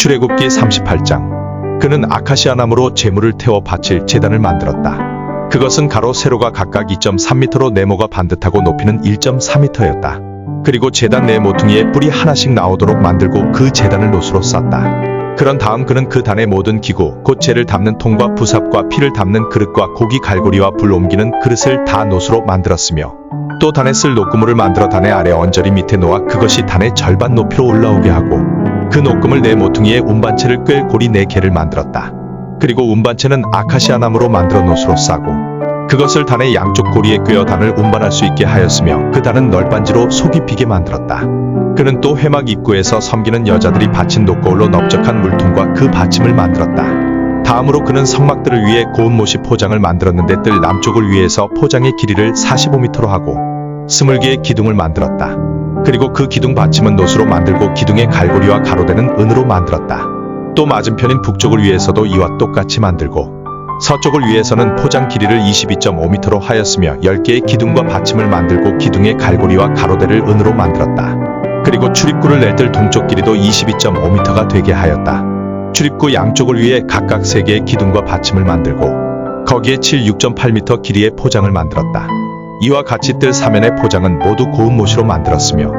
출애굽기 38장 그는 아카시아 나무로 재물을 태워 바칠 제단을 만들었다. 그것은 가로 세로가 각각 2.3m로 네모가 반듯하고 높이는 1.4m였다. 그리고 제단 내 모퉁이에 뿔이 하나씩 나오도록 만들고 그 제단을 노수로 쌌다. 그런 다음 그는 그 단의 모든 기구, 곧 재를 담는 통과 부삽과 피를 담는 그릇과 고기 갈고리와 불 옮기는 그릇을 다 노수로 만들었으며 또 단에 쓸 녹구물을 만들어 단의 아래 언저리 밑에 놓아 그것이 단의 절반 높이로 올라오게 하고 그 녹금을 내 모퉁이에 운반체를 꿰 고리 네 개를 만들었다. 그리고 운반체는 아카시아 나무로 만들어 노수로 싸고 그것을 단의 양쪽 고리에 꿰어 단을 운반할 수 있게 하였으며 그 단은 널빤지로 속이 비게 만들었다. 그는 또 회막 입구에서 섬기는 여자들이 바친 녹거울로 넓적한 물통과 그 받침을 만들었다. 다음으로 그는 성막들을 위해 고운 못이 포장을 만들었는데 뜰 남쪽을 위해서 포장의 길이를 45m로 하고 스물 개의 기둥을 만들었다. 그리고 그 기둥 받침은 노수로 만들고 기둥의 갈고리와 가로대는 은으로 만들었다. 또 맞은편인 북쪽을 위해서도 이와 똑같이 만들고 서쪽을 위해서는 포장 길이를 22.5m로 하였으며 10개의 기둥과 받침을 만들고 기둥의 갈고리와 가로대를 은으로 만들었다. 그리고 출입구를 낼 뜰 동쪽 길이도 22.5m가 되게 하였다. 출입구 양쪽을 위해 각각 3개의 기둥과 받침을 만들고 거기에 7 6.8m 길이의 포장을 만들었다. 이와 같이 뜰 사면의 포장은 모두 고운 못으로 만들었으며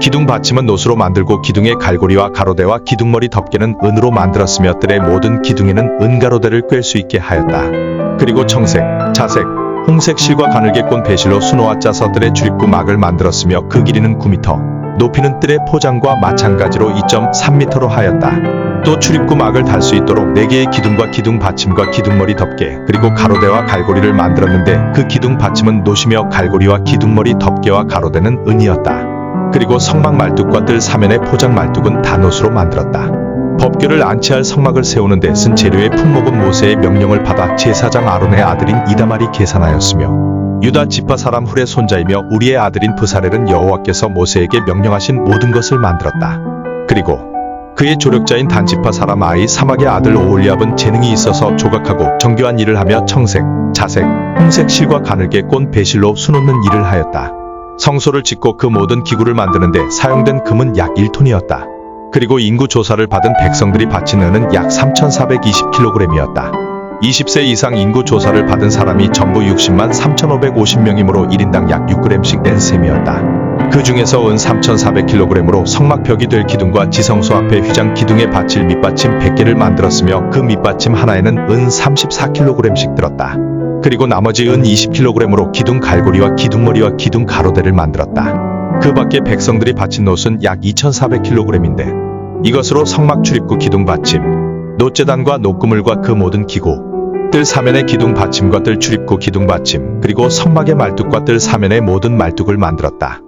기둥 받침은 노수로 만들고 기둥의 갈고리와 가로대와 기둥머리 덮개는 은으로 만들었으며 뜰의 모든 기둥에는 은가로대를 꿰 수 있게 하였다. 그리고 청색, 자색, 홍색 실과 가늘게 꼰 배실로 수놓아 짜서 뜰의 출입구 막을 만들었으며 그 길이는 9m, 높이는 뜰의 포장과 마찬가지로 2.3m로 하였다. 또 출입구 막을 달 수 있도록 4개의 기둥과 기둥 받침과 기둥머리 덮개 그리고 가로대와 갈고리를 만들었는데 그 기둥 받침은 노시며 갈고리와 기둥머리 덮개와 가로대는 은이었다. 그리고 성막 말뚝과 뜰 사면의 포장 말뚝은 단옷으로 만들었다. 법궤를 안치할 성막을 세우는 데 쓴 재료의 품목은 모세의 명령을 받아 제사장 아론의 아들인 이다말이 계산하였으며 유다 지파 사람 훌의 손자이며 우리의 아들인 부사렐은 여호와께서 모세에게 명령하신 모든 것을 만들었다. 그리고 그의 조력자인 단지파 사람 아이 사막의 아들 오올리압은 재능이 있어서 조각하고 정교한 일을 하며 청색, 자색, 홍색 실과 가늘게 꼰 배실로 수놓는 일을 하였다. 성소를 짓고 그 모든 기구를 만드는데 사용된 금은 약 1톤이었다. 그리고 인구 조사를 받은 백성들이 바친 은은 약 3,420kg이었다. 20세 이상 인구 조사를 받은 사람이 전부 60만 3,550명이므로 1인당 약 6g씩 낸 셈이었다. 그 중에서 은 3,400kg으로 성막벽이 될 기둥과 지성소 앞에 휘장 기둥에 받칠 밑받침 100개를 만들었으며 그 밑받침 하나에는 은 34kg씩 들었다. 그리고 나머지 은 20kg으로 기둥 갈고리와 기둥머리와 기둥 가로대를 만들었다. 그 밖에 백성들이 바친 노은 약 2,400kg인데 이것으로 성막 출입구 기둥 받침, 노재단과 녹구물과 그 모든 기구, 뜰 사면의 기둥 받침과 뜰 출입구 기둥 받침, 그리고 성막의 말뚝과 뜰 사면의 모든 말뚝을 만들었다.